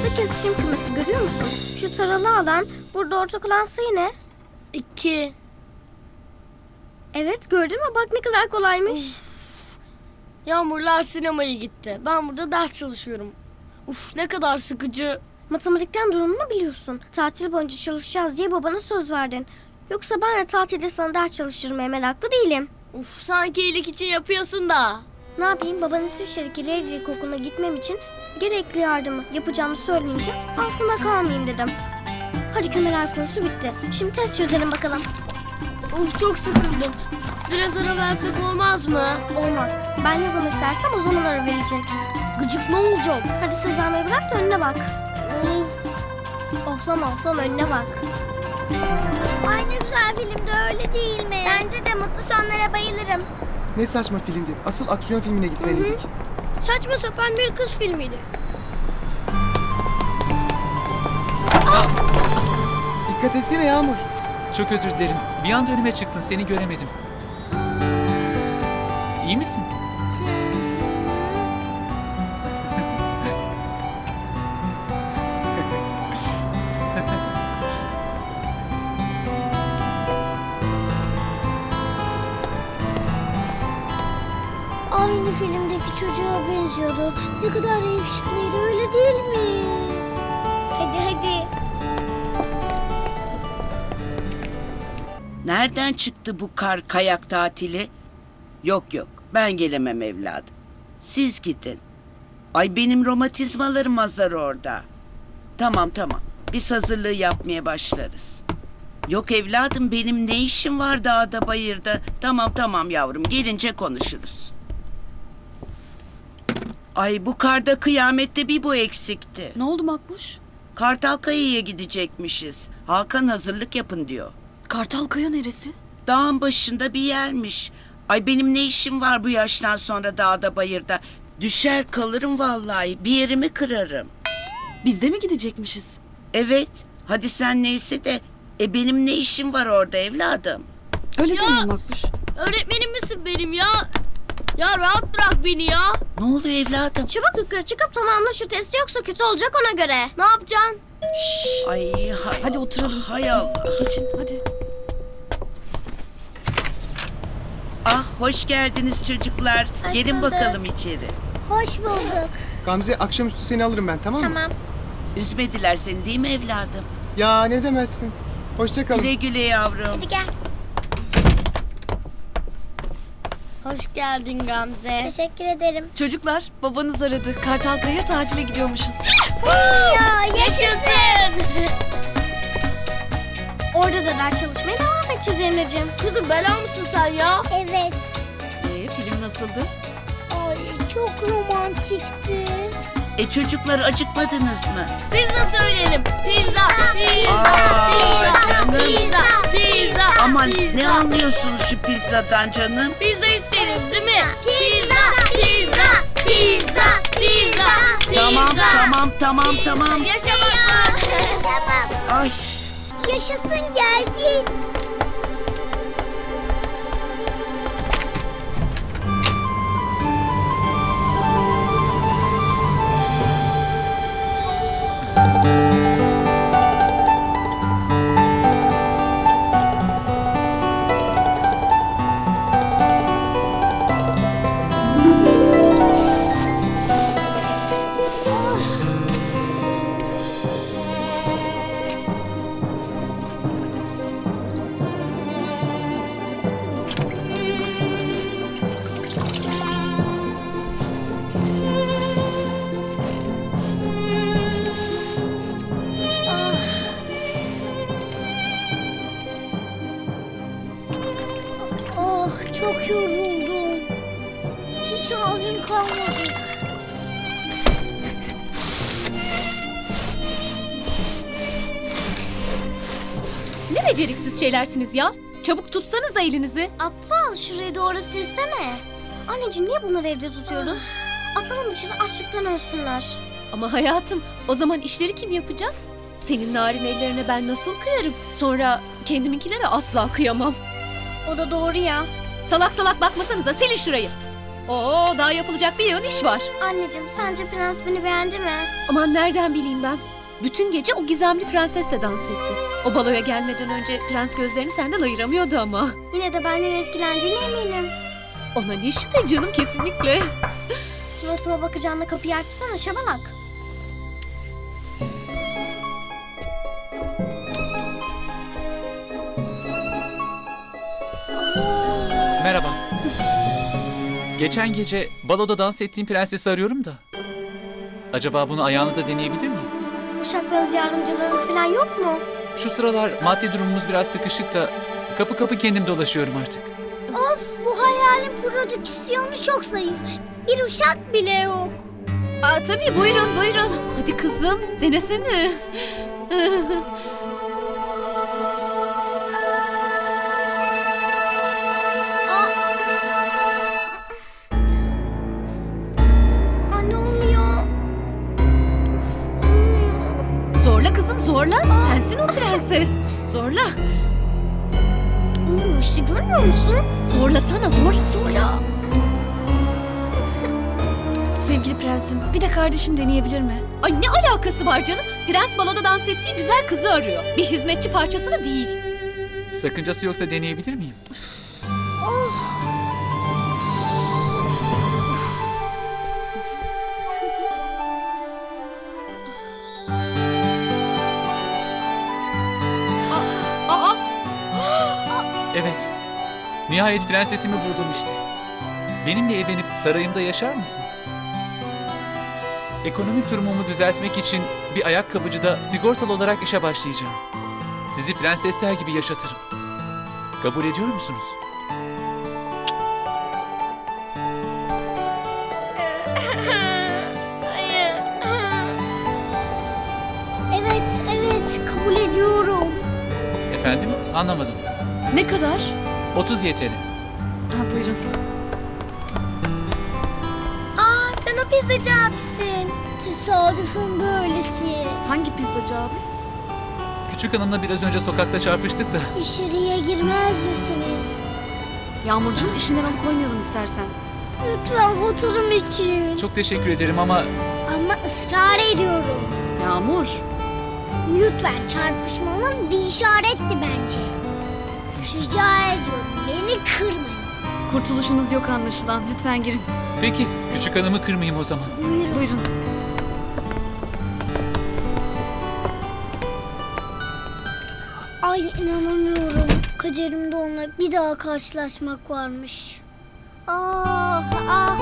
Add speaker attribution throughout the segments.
Speaker 1: Burası kesişim kümesi görüyor musun? Şu taralı alan burada ortak olan sayı ne?
Speaker 2: İki.
Speaker 1: Evet gördün mü bak ne kadar kolaymış.
Speaker 2: Yağmurlar sinemaya gitti. Ben burada ders çalışıyorum. Uf ne kadar sıkıcı.
Speaker 1: Matematikten durumunu biliyorsun. Tatil boyunca çalışacağız diye babana söz verdin. Yoksa ben de tatilde sana ders çalıştırmaya meraklı değilim.
Speaker 2: Uf sanki iyilik için yapıyorsun da.
Speaker 1: Ne yapayım baban İsviçre'deki Leylilik okuluna gitmem için gerekli yardımı yapacağımı söyleyince altında kalmayayım dedim. Hadi kümeler konusu bitti. Şimdi test çözelim bakalım.
Speaker 2: Uf çok sıkıldım. Biraz ara versek olmaz mı?
Speaker 1: Olmaz. Ben ne zaman istersem o zaman ara verecek.
Speaker 2: Gıcık ne olacağım?
Speaker 1: Hadi sızlanmayı bırak da önüne bak.
Speaker 2: Of.
Speaker 1: Oflama oflama önüne bak. Ay ne güzel filmdi öyle değil mi? Bence de mutlu sonlara bayılırım.
Speaker 3: Ne saçma filmdi. Asıl aksiyon filmine gitmeliydik.
Speaker 2: Saçma sapan bir kız filmiydi.
Speaker 3: Dikkat etsene Yağmur.
Speaker 4: Çok özür dilerim. Bir anda önüme çıktın. Seni göremedim. İyi misin?
Speaker 1: Filmdeki çocuğa benziyordu. Ne kadar yakışıklıydı öyle değil mi? Hadi hadi.
Speaker 5: Nereden çıktı bu kar kayak tatili? Yok yok ben gelemem evladım. Siz gidin. Ay benim romatizmalarım azar orada. Tamam tamam biz hazırlığı yapmaya başlarız. Yok evladım benim ne işim var dağda bayırda. Tamam tamam yavrum gelince konuşuruz. Ay bu karda kıyamette bir bu eksikti.
Speaker 6: Ne oldu Makbuş?
Speaker 5: Kartalkaya'ya gidecekmişiz. Hakan hazırlık yapın diyor.
Speaker 6: Kartalkaya neresi?
Speaker 5: Dağın başında bir yermiş. Ay benim ne işim var bu yaştan sonra dağda bayırda. Düşer kalırım vallahi. Bir yerimi kırarım.
Speaker 6: Biz de mi gidecekmişiz?
Speaker 5: Evet. Hadi sen neyse de e benim ne işim var orada evladım?
Speaker 6: Öyle
Speaker 2: Ya!
Speaker 6: değil mi Makbuş?
Speaker 2: Öğretmenim misin benim ya? Ya rahat bırak beni ya.
Speaker 5: Ne oluyor evladım?
Speaker 1: Çabuk yukarı çıkıp tamamla şu testi yoksa kötü olacak ona göre.
Speaker 2: Ne yapacaksın?
Speaker 5: Ay hay,
Speaker 6: Hadi oturalım.
Speaker 5: hay Allah.
Speaker 6: Geçin hadi.
Speaker 5: Ah hoş geldiniz çocuklar.
Speaker 1: Hoş
Speaker 5: Gelin
Speaker 1: bulduk.
Speaker 5: bakalım içeri.
Speaker 1: Hoş bulduk.
Speaker 3: Gamze akşamüstü seni alırım ben tamam mı?
Speaker 1: Tamam.
Speaker 5: Üzmediler seni değil mi evladım?
Speaker 3: Ya ne demezsin. Hoşça kalın.
Speaker 5: Güle güle yavrum.
Speaker 1: Hadi gel.
Speaker 2: Hoş geldin Gamze.
Speaker 1: Teşekkür ederim.
Speaker 6: Çocuklar babanız aradı. Kartalkaya tatile gidiyormuşuz.
Speaker 1: Ya
Speaker 2: Yaşasın.
Speaker 1: Orada da ders çalışmaya devam edeceğiz Emre'ciğim.
Speaker 2: Kızım bela mısın sen ya?
Speaker 1: Evet.
Speaker 6: Ee, film nasıldı?
Speaker 1: Ay çok romantikti.
Speaker 5: E çocuklar acıkmadınız mı?
Speaker 2: Pizza söyleyelim. Pizza, pizza, pizza, pizza, pizza.
Speaker 5: Aman
Speaker 2: pizza.
Speaker 5: ne anlıyorsunuz şu pizzadan canım?
Speaker 2: Pizza isteriz değil mi? Pizza, pizza, pizza, pizza,
Speaker 5: Tamam
Speaker 2: pizza.
Speaker 5: tamam tamam tamam.
Speaker 2: Yaşamak.
Speaker 5: Ay.
Speaker 1: Yaşasın geldi.
Speaker 7: Ne beceriksiz şeylersiniz ya. Çabuk tutsanıza elinizi.
Speaker 1: Aptal şurayı doğru silsene. Anneciğim niye bunları evde tutuyoruz? Atalım dışarı açlıktan ölsünler.
Speaker 7: Ama hayatım o zaman işleri kim yapacak? Senin narin ellerine ben nasıl kıyarım? Sonra kendiminkilere asla kıyamam.
Speaker 1: O da doğru ya.
Speaker 7: Salak salak bakmasanıza silin şurayı. Oo daha yapılacak bir yığın iş var.
Speaker 1: Anneciğim sence prens beni beğendi mi?
Speaker 7: Aman nereden bileyim ben. Bütün gece o gizemli prensesle dans etti. O baloya gelmeden önce prens gözlerini senden ayıramıyordu ama.
Speaker 1: Yine de benden etkilendiğine eminim.
Speaker 7: Ona ne şüphe canım kesinlikle.
Speaker 1: Suratıma bakacağına kapıyı açsana şabalak.
Speaker 4: Merhaba. Geçen gece baloda dans ettiğim prensesi arıyorum da. Acaba bunu ayağınıza deneyebilir miyim?
Speaker 1: Uşaklarınız yardımcılarınız falan yok mu?
Speaker 4: Şu sıralar maddi durumumuz biraz sıkışık da kapı kapı kendim dolaşıyorum artık.
Speaker 1: Of bu hayalin prodüksiyonu çok zayıf. Bir uşak bile yok.
Speaker 7: Aa, tabii buyurun buyurun. Hadi kızım denesene. Zorla. Sensin o prenses. Zorla.
Speaker 1: Olmuyor işte görmüyor musun?
Speaker 7: Zorlasana zorla zorla.
Speaker 6: Sevgili prensim bir de kardeşim deneyebilir mi?
Speaker 7: Ay ne alakası var canım? Prens baloda dans ettiği güzel kızı arıyor. Bir hizmetçi parçasını değil.
Speaker 4: Sakıncası yoksa deneyebilir miyim?
Speaker 7: Aa
Speaker 4: Evet. Nihayet prensesimi buldum işte. Benimle evlenip sarayımda yaşar mısın? Ekonomik durumumu düzeltmek için bir ayakkabıcıda sigortalı olarak işe başlayacağım. Sizi prensesler gibi yaşatırım. Kabul ediyor musunuz?
Speaker 1: Evet, evet kabul ediyorum.
Speaker 4: Efendim? Anlamadım.
Speaker 6: Ne kadar?
Speaker 4: 30 yeteri.
Speaker 6: Ha buyurun.
Speaker 1: Aa sen o pizzacı abisin. Tesadüfün böylesi.
Speaker 6: Hangi pizzacı abi?
Speaker 4: Küçük hanımla biraz önce sokakta çarpıştık da.
Speaker 1: İçeriye girmez misiniz?
Speaker 6: Yağmurcuğum işinden alıkoymayalım istersen.
Speaker 1: Lütfen hatırım için.
Speaker 4: Çok teşekkür ederim ama
Speaker 1: Ama ısrar ediyorum.
Speaker 6: Yağmur.
Speaker 1: Lütfen çarpışmamız bir işaretti bence. Beni kırmayın.
Speaker 6: Kurtuluşunuz yok anlaşılan. Lütfen girin.
Speaker 4: peki küçük hanımı kırmayayım o zaman.
Speaker 1: Buyurun.
Speaker 6: Buyurun.
Speaker 1: Ay inanamıyorum. Kaderimde onunla bir daha karşılaşmak varmış. Ah ah.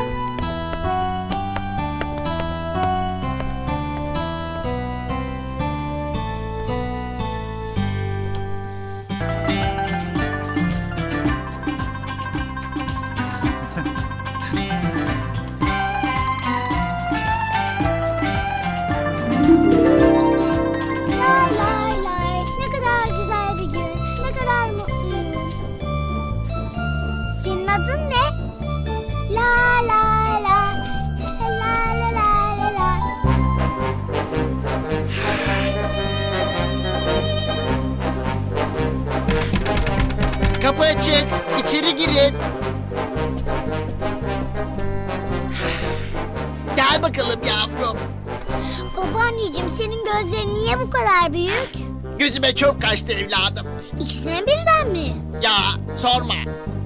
Speaker 8: Açık. İçeri girin. Gel bakalım yavrum.
Speaker 1: Babaanneciğim senin gözlerin niye bu kadar büyük?
Speaker 8: Gözüme çok kaçtı evladım.
Speaker 1: İkisine birden mi?
Speaker 8: Ya sorma.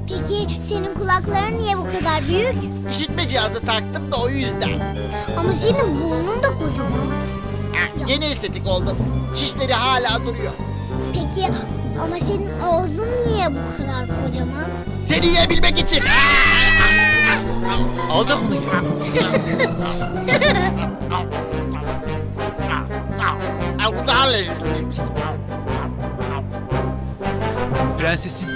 Speaker 1: Peki senin kulakların niye bu kadar büyük?
Speaker 8: İşitme cihazı taktım da o yüzden.
Speaker 1: Ama senin burnun da kocaman.
Speaker 8: Yeni estetik oldum. Şişleri hala duruyor.
Speaker 1: Peki ama senin ağzın niye bu kadar kocaman?
Speaker 8: Seni yiyebilmek için.
Speaker 4: Al da bunu ye.
Speaker 8: Al bu daha lezzetliymiş.
Speaker 4: Prensesim.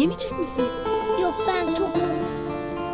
Speaker 6: Yemeyecek misin?